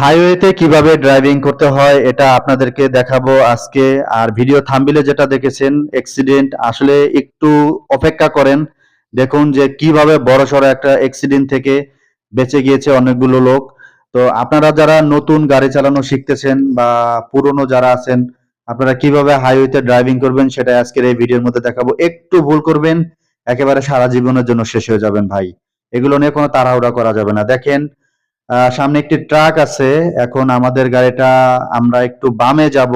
হাইওয়েতে কীভাবে ড্রাইভিং করতে হয়, এটা আপনাদেরকে দেখাবো আজকে। আর ভিডিও থাম্বিলে যেটা দেখেছেন অ্যাক্সিডেন্ট আসলে একটু অপেক্ষা করেন। দেখুন যে কীভাবে বড় বড়সড় একটা অ্যাক্সিডেন্ট থেকে বেঁচে গিয়েছে অনেকগুলো লোক। তো আপনারা যারা নতুন গাড়ি চালানো শিখতেছেন বা পুরনো যারা আছেন, আপনারা কীভাবে হাইওয়েতে ড্রাইভিং করবেন সেটা আজকের এই ভিডিওর মধ্যে দেখাবো। একটু ভুল করবেন, একেবারে সারা জীবনের জন্য শেষ হয়ে যাবেন ভাই। এগুলো নিয়ে কোনো তাড়াহুড়া করা যাবে না। দেখেন সামনে একটি ট্রাক আছে। এখন আমাদের গাড়িটা আমরা একটু বামে যাব।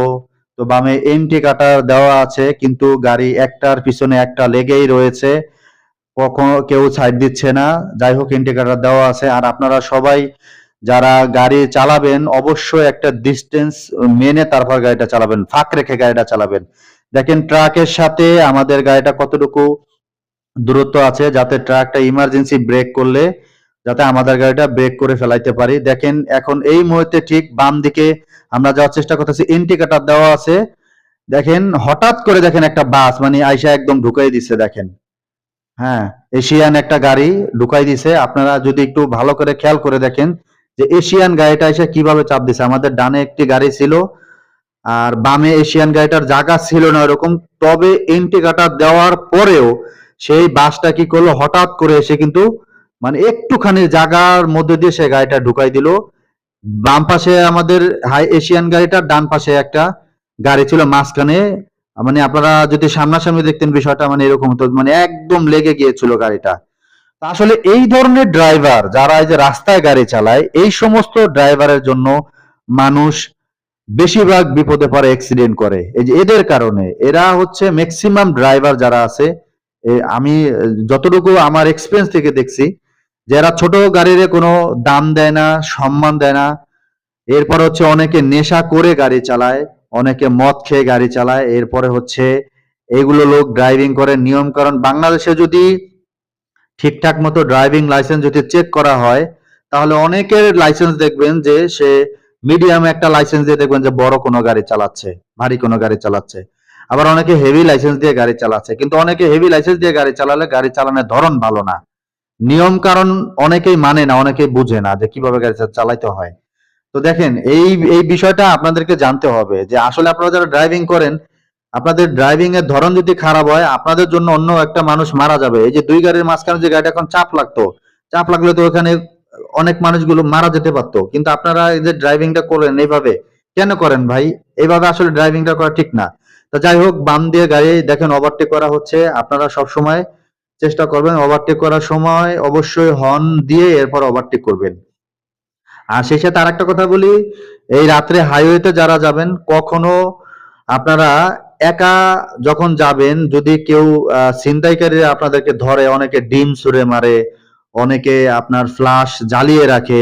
তো বামে এমটি কাটার দেওয়া আছে, কিন্তু গাড়ি একটার পিছনে একটা লেগেই রয়েছে। কখনো কেউ সাইড দিচ্ছে না। যাই হোক ইন্ডিকেটর দেওয়া আছে। আর আপনারা সবাই যারা গাড়ি চালাবেন, অবশ্যই একটা ডিস্টেন্স মেনে তারপর গাড়িটা চালাবেন। ফাঁক রেখে গাড়িটা চালাবেন। দেখেন, ট্রাকের সাথে আমাদের গাড়িটা কতটুকু দূরত্ব আছে, যাতে ট্রাকটা ইমার্জেন্সি ব্রেক করলে যাতে আমাদের গাড়িটা ব্রেক করে ফেলাইতে পারি। দেখেন, এখন এই মুহূর্তে ঠিক বাম দিকে আমরা যাওয়ার চেষ্টা করতেছি। ইন্ডিকেটর দেওয়া আছে। দেখেন, হঠাৎ করে দেখেন একটা বাস মানে আইসা একদম ঢুকাই দিছে, দেখেন। হ্যাঁ এশিয়ান একটা গাড়ি ঢুকাই দিছে। আপনারা যদি একটু ভালো করে খেয়াল করে দেখেন যে এশিয়ান গাড়িটা এসে কীভাবে চাপ দিছে। আমাদের ডানে একটি গাড়ি ছিল, আর বামে এশিয়ান গাড়িটার জায়গা ছিল না এরকম। তবে ইন্ডিকেটর দেওয়ার পরেও সেই বাসটা কি করল? হঠাৎ করে এসে কিন্তু মানে একটুখানি জায়গার মধ্যে দিয়ে সে গাড়িটা ঢুকাই দিল। বাম পাশে আমাদের হাই এশিয়ান গাড়িটার ডান পাশে একটা গাড়ি ছিল মাঝখানে। মানে আপনারা যদি সামনাসামনি দেখতেন বিষয়টা মানে এরকম হতো মানে একদম লেগে গিয়েছিল গাড়িটা। আসলে এই ধরনের ড্রাইভার যারা এই যে রাস্তায় গাড়ি চালায়, এই সমস্ত ড্রাইভারের জন্য মানুষ বেশিরভাগ বিপদে পড়ে অ্যাক্সিডেন্ট করে। এই যে এদের কারণে, এরা হচ্ছে ম্যাক্সিমাম ড্রাইভার যারা আছে আমি যতটুকু আমার এক্সপিরিয়েন্স থেকে দেখছি যে এরা ছোট গাড়ির কোনো দাম দেয় না, সম্মান দেয় না। এরপর হচ্ছে অনেকে নেশা করে গাড়ি চালায়, অনেকে মদ খেয়ে গাড়ি চালায়। এরপরে হচ্ছে এগুলো লোক ড্রাইভিং করে। নিয়ম কারণ বাংলাদেশে যদি ঠিকঠাক মতো ড্রাইভিং লাইসেন্স যদি চেক করা হয়, তাহলে অনেকের লাইসেন্স দেখবেন যে সে মিডিয়াম একটা লাইসেন্স দিয়ে দেখবেন যে বড় কোনো গাড়ি চালাচ্ছে, ভারী কোনো গাড়ি চালাচ্ছে। আবার অনেকে হেভি লাইসেন্স দিয়ে গাড়ি চালাচ্ছে। কিন্তু অনেকে হেভি লাইসেন্স দিয়ে গাড়ি চালালে গাড়ি চালানোর ধরন ভালো না। নিয়ম কারণ অনেকেই মানে না, অনেকেই বুঝে না যে কীভাবে গাড়ি চালাইতে হয়। তো দেখেন, এই এই বিষয়টা আপনাদেরকে জানতে হবে যে আসলে আপনারা যারা ড্রাইভিং করেন, আপনাদের ড্রাইভিং এর ধরন যদি খারাপ হয়, আপনাদের জন্য অন্য একটা মানুষ মারা যাবে। এই যে দুই গাড়ির মাঝখানে যে গাড়িটা এখন চাপ লাগতো, চাপ লাগলে তো ওখানে অনেক মানুষগুলো মারা যেতে পারতো। কিন্তু আপনারা এই যে ড্রাইভিংটা করেন এইভাবে, কেন করেন ভাই? এইভাবে আসলে ড্রাইভিংটা করা ঠিক না। তা যাই হোক, বাম দিয়ে গাড়ি দেখেন ওভারটেক করা হচ্ছে। আপনারা সব সময় চেষ্টা করবেন ওভারটেক করার সময় অবশ্যই হর্ন দিয়ে এরপর ওভারটেক করবেন। আর সেই সাথে আরেকটা কথা বলি এই রাত্রে হাইওয়েতে যারা যাবেন কখনো আপনারা একা যখন যাবেন যদি কেউ আহ, ছিনতাইকারীরা আপনাদেরকে ধরে অনেকে ডিম ছুঁড়ে মারে অনেকে আপনার ফ্লাশ জ্বালিয়ে রাখে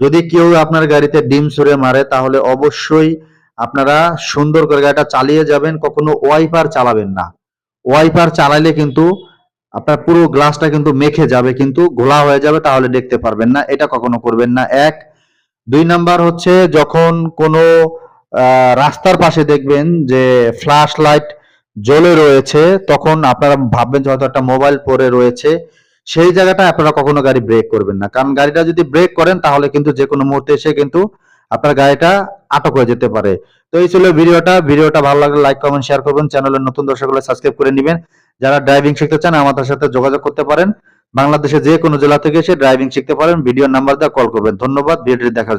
যদি কেউ আপনার গাড়িতে ডিম ছুঁড়ে মারে তাহলে অবশ্যই আপনারা সুন্দর করে গাড়িটা চালিয়ে যাবেন কখনো ওয়াইপার চালাবেন না। ওয়াইপার চালাইলে কিন্তু আপনার পুরো গ্লাসটা কিন্তু মেখে যাবে, কিন্তু ঘোলা হয়ে যাবে তাহলে দেখতে পারবেন না। এটা কখনো করবেন না। এক। দুই নাম্বার হচ্ছে যখন কোনো রাস্তার পাশে দেখবেন যে ফ্ল্যাশ লাইট জ্বলে রয়েছে, তখন আপনারা ভাববেন যে হয়তো একটা মোবাইল পরে রয়েছে। সেই জায়গাটা আপনারা কখনো গাড়ি ব্রেক করবেন না। কারণ গাড়িটা যদি ব্রেক করেন তাহলে কিন্তু যে কোনো মুহূর্তে এসে কিন্তু আপনার গাড়িটা আটক হয়ে যেতে পারে। তো এই ছিল ভিডিওটা। ভিডিওটা ভালো লাগলে লাইক কমেন্ট শেয়ার করবেন। চ্যানেলের নতুন দর্শক সাবস্ক্রাইব করে নেবেন। যারা ড্রাইভিং শিখতে চান, আমাদের সাথে যোগাযোগ করতে পারেন। বাংলাদেশের যে কোনো জেলা থেকে এসে ড্রাইভিং শিখতে পারেন। ভিডিও নাম্বার দিয়ে কল করবেন। ধন্যবাদ। ভিডিওটি দেখার।